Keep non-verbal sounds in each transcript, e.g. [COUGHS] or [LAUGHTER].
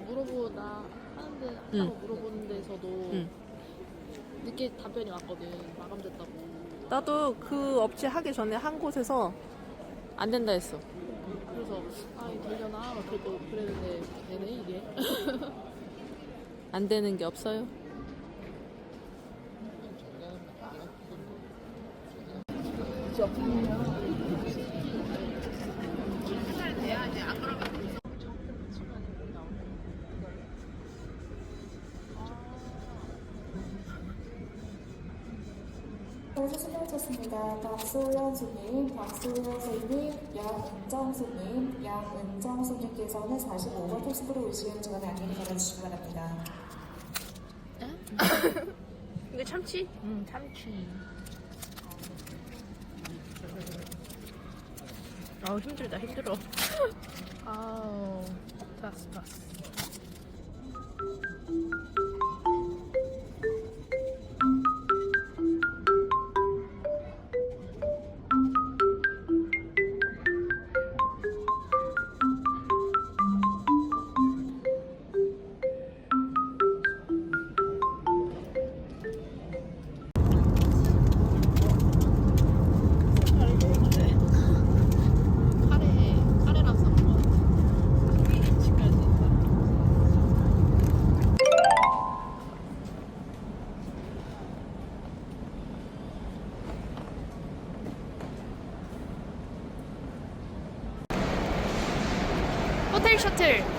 나 물어보 나 하는데 응. 하고 물어보는 데서도 응. 늦게 답변이 왔거든 마감됐다고 나도 그 업체 하기 전에 한 곳에서 안 된다 했어. 그래서 아 이거 되려나 막 그래도 그랬는데 되네 이게 [LAUGHS] 안 되는 게 없어요. 여기서 하셨습니다. 박소연 손님, 박소연 손님, 양은정 손님, 양은정 손님께서는 45번 토스프로 의식의 중간에 안내를 걸어주시기 바랍니다. [COUGHS] 이거 참치? 응 참치 아우 힘들다 힘들어. [LAUGHS] 아우 다스 카레 셔틀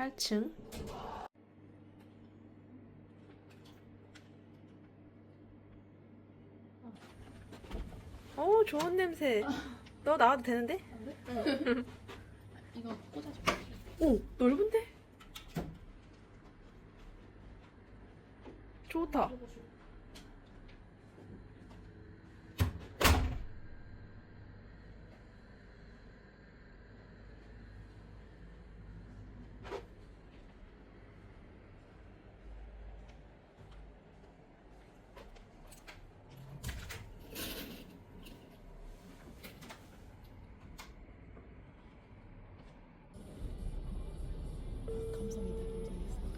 8층. 오 어, 좋은 냄새. 너 나와도 되는데? 이거 꽂아줄게 오 넓은데? 좋다.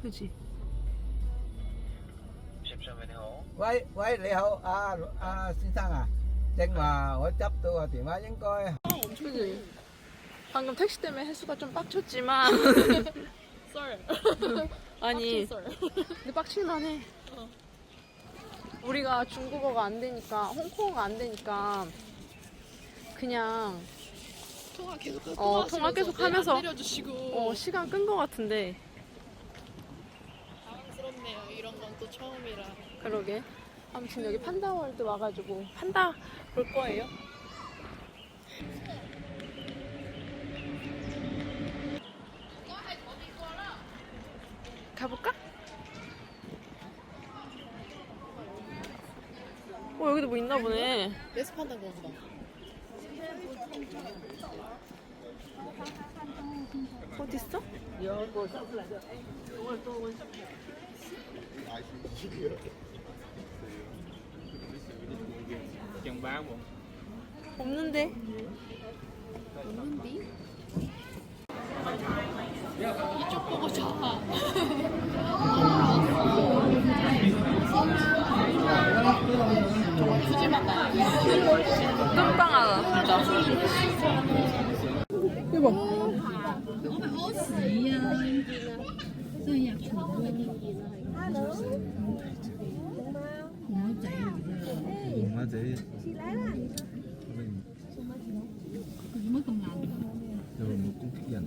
그지? Với với lễ hậu 쟁마 어차피 또 대만인 거야. 그지? 방금 택시 때문에 횟수가 좀 빡쳤지만 [LAUGHS] 썰. [LAUGHS] 아니 근데 빡칠만 해. 어. 우리가 중국어가 안 되니까 홍콩어가 안 되니까 그냥 통화 계속 어, 통화 계속 네, 하면서. 어, 시간 끈 거 같은데 또 처음이라. 그러게. 아무튼 여기 판다월드 와가지고 판다 볼 거예요. 가볼까? 어 여기도 뭐 있나 보네. 레스 판다 거보다. 어디 있어? 없는데. 이쪽 보고 자. 정말 푸짐하다. 끝방하다 진짜. Má chị mới còn làm rồi một cũng thích dần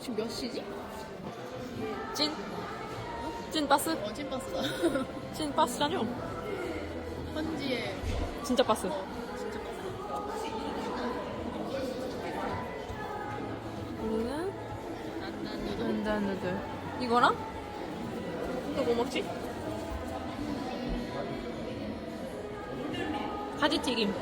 지금 몇 시지? 찐. 찐 버스? 어진 버스다. [LAUGHS] 찐 버스라뇨. 현지에 진짜 버스. 진짜 버스. 우리는 단단 누들. 이거랑? 또 뭐 먹지? 가지튀김.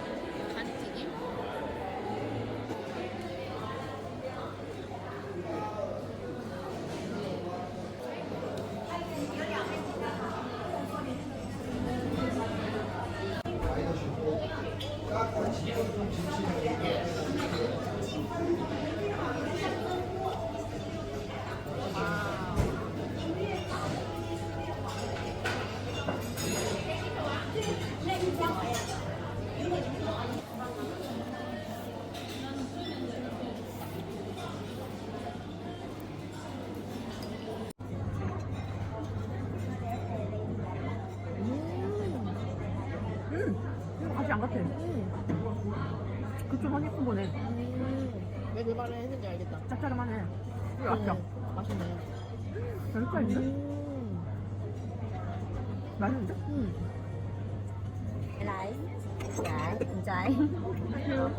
맛이 안 같아. 하기 큰 거네. 음, 왜그 말을 했는지 알겠다. 짭짤하네. 이거 아껴. 음, 맛있네. 별거 있네. 음, 맛있는데? 음. lại dạ con trai 여기로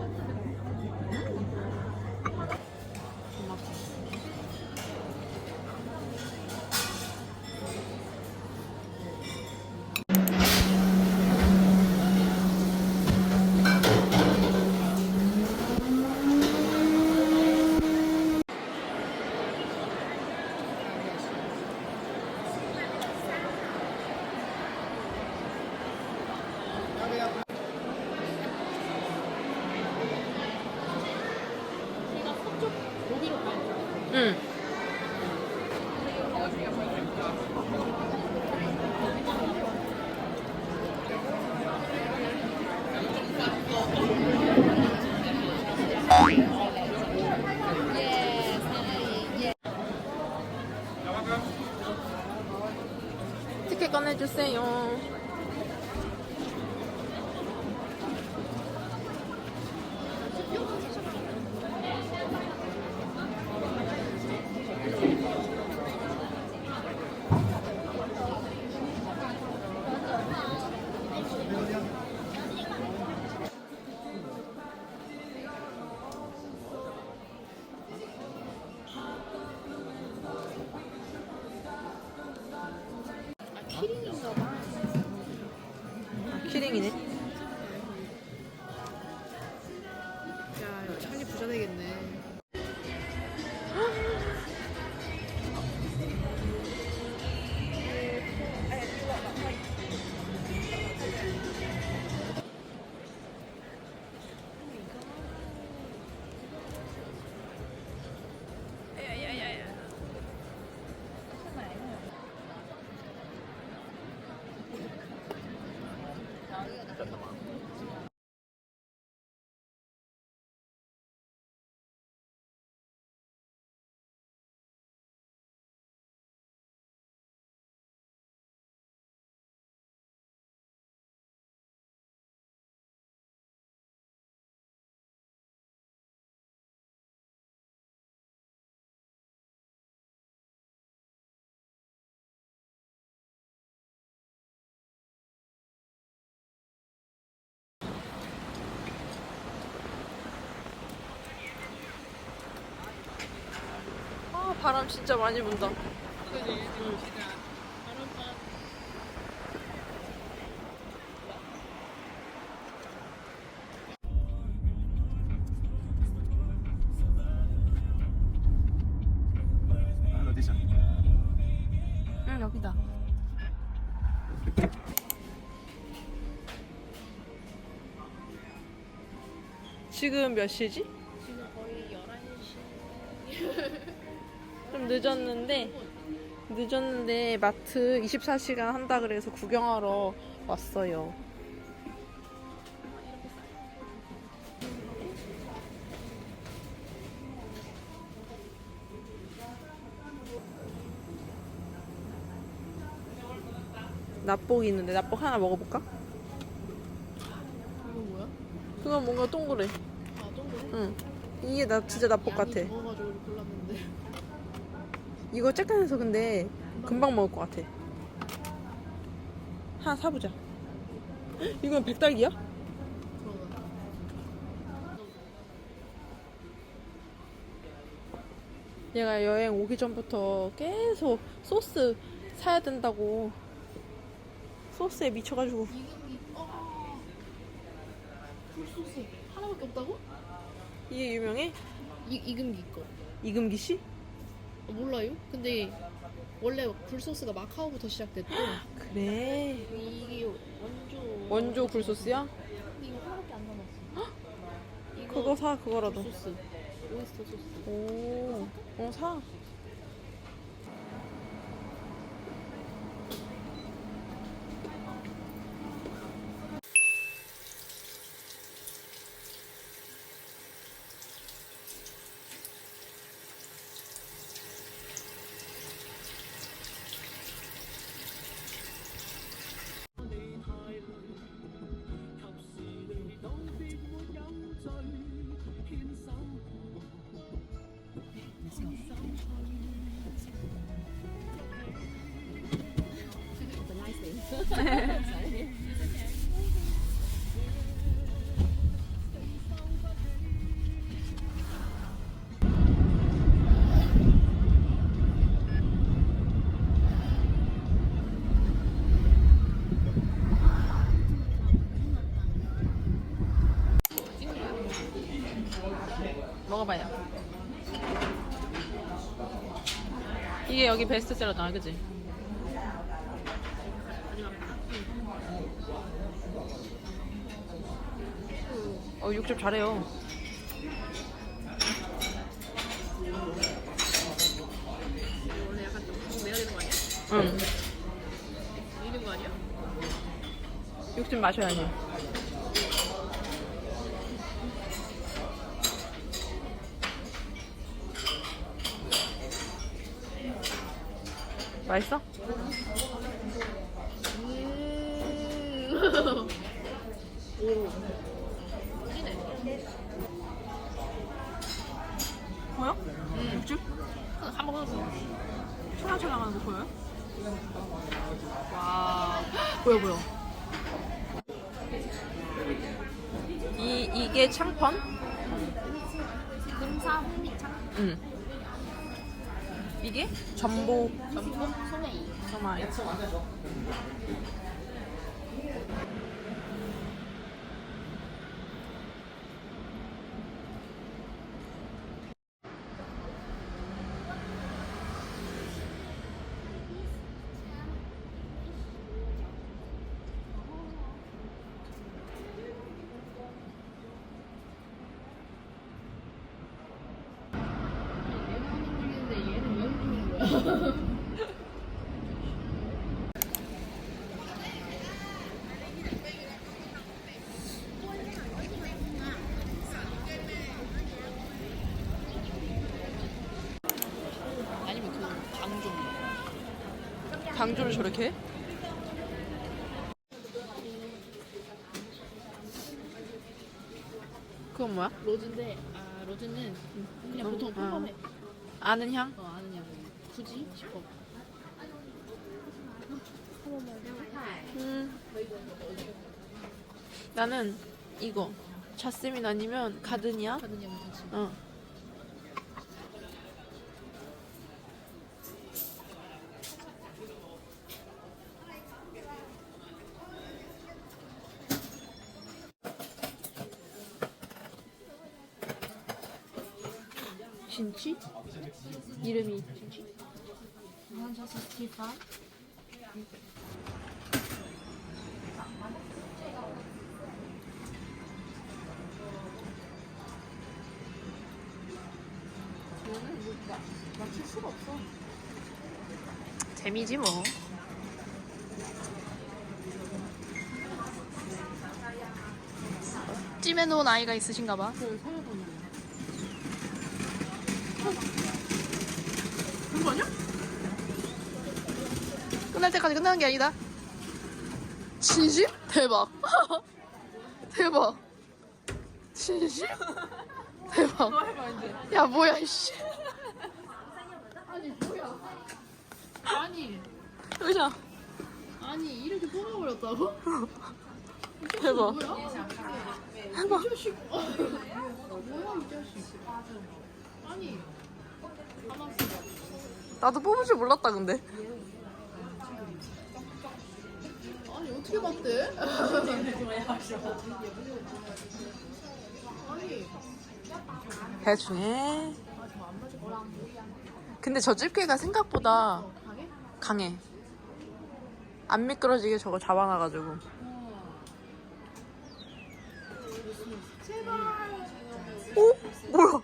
Senhor. 바람 진짜 많이 분다. 어디서? 응 여기다. 지금 몇 시지? 늦었는데 늦었는데 마트 24시간 한다 그래서 구경하러 왔어요. 납복 있는데 납복 하나 먹어볼까? 이거 뭐야? 그건 뭔가 동그래. 아, 동그래? 응. 이게 나 진짜 납복 같아. 먹어가지고 골랐는데. 이거 쬐깐해서 근데 금방 먹을 것 같아. 하나 사보자. 헉, 이건 백달기야? 얘가 여행 오기 전부터 계속 소스 사야 된다고 소스에 미쳐가지고. 굴소스 하나밖에 없다고? 이게 유명해? 이 이금기 거. 이금기 씨? 어, 몰라요? 근데 원래 굴소스가 마카오부터 시작됐고 그래 이게 원조 원조 굴소스야? 근데 이거 하나밖에 안 남았어. 이거 그거 사 그거라도 굴소스. 오이스터 소스. 오, 어 사. 이게 여기 베스트셀러잖아, 그지? 어, 육즙 잘해요. 원래 약간 좀 구멍 내야 되는 거 아니야? 응. 있는 거 아니야? 육즙 마셔야지. 맛있어? 보여? 육즙? 한 번 먹었어. 찰랑찰랑 하는 거 보여요? 와. 보여, 보여. 이, 이게 창펀? Sao? Bị trắng 응. 이게 전복 전복 소메이. 소마이. 아니면 그 강종. 강조를 저렇게 해? 그건 뭐야? 로즈인데 아 로즈는 그냥 보통 아. 평범해. 아는 향? 어 싶어. 음. 나는 이거 자스민 아니면 괜찮지. 어. 진치? 이름이 진치? 재미지 뭐. 찜해 놓은 아이가 있으신가 봐. 그거 아니야? 끝날 때까지 끝나는 게 아니다. 진심? 대박. [LAUGHS] 대박. 진심? 대박. 야 뭐야 이씨. 아니 뭐야? 아니 의자. 아니 이렇게 뽑아버렸다고? 대박. 뭐야? 대박. 이 자식. 뭐야 이 자식. 아니. 나도 뽑을 줄 몰랐다 근데. 아니 어떻게 봤대? 아니 대충 해. 근데 저 집게가 생각보다 강해? 강해. 안 미끄러지게 저거 잡아놔가지고. 오? 뭐야?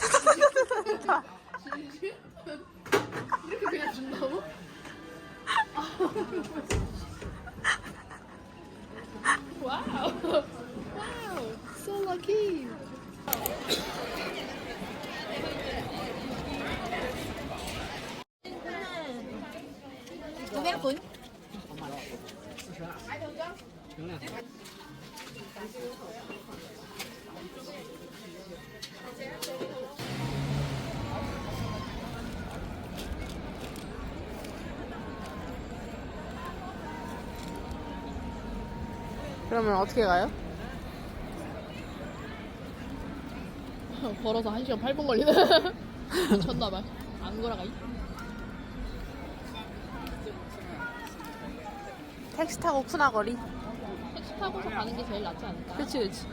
[LAUGHS] [LAUGHS] 이렇게 그냥 준다고? 와우 와우 so lucky 그러면 어떻게 가요? 걸어서 1시간 8분 걸리네 [LAUGHS] 미쳤나봐 안 걸어가이? 택시 타고 푸나거리. 택시 타고서 가는 게 제일 낫지 않을까? 그치 그치.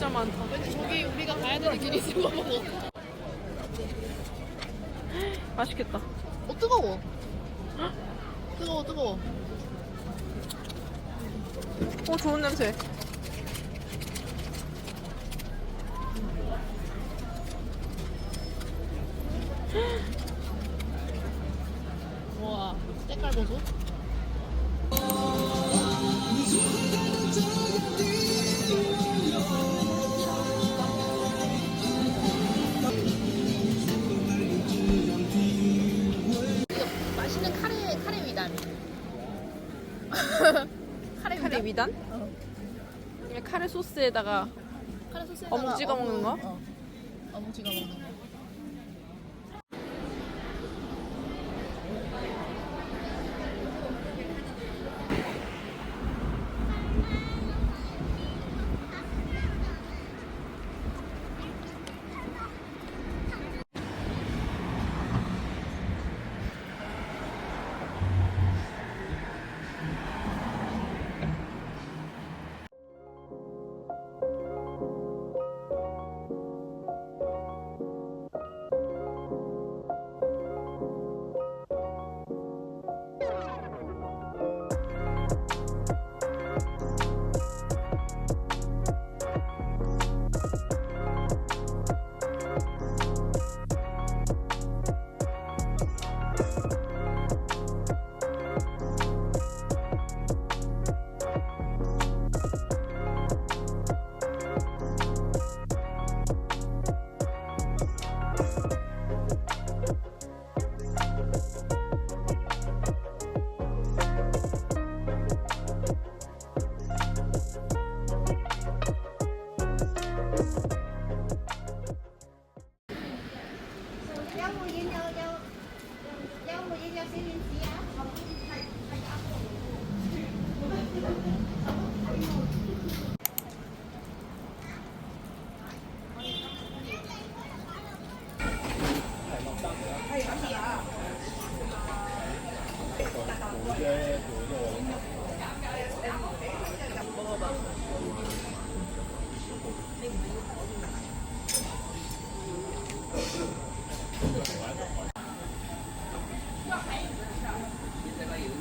진짜 많다. 왠지 저기 길이 있을 것 같아 맛있겠다. 어 뜨거워 뜨거워 뜨거워 오 좋은 냄새. 위단? 아니면 카레 소스에다가 카레 소스에다가 어묵 찍어 먹는 거? 어. 어묵 찍어 먹는 거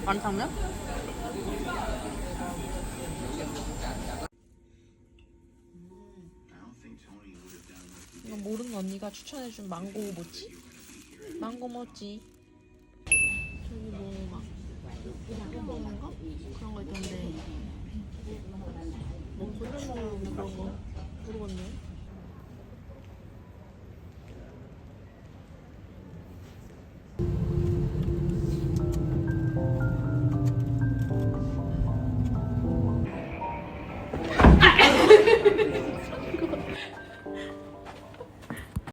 완탕면? 이거 모르는 언니가 추천해준 망고 모찌? 망고 모찌. 저기 뭐막 이렇게 먹는 거? 그런 거 있던데. 뭐 끓여 먹는 그런 거 모르겠네.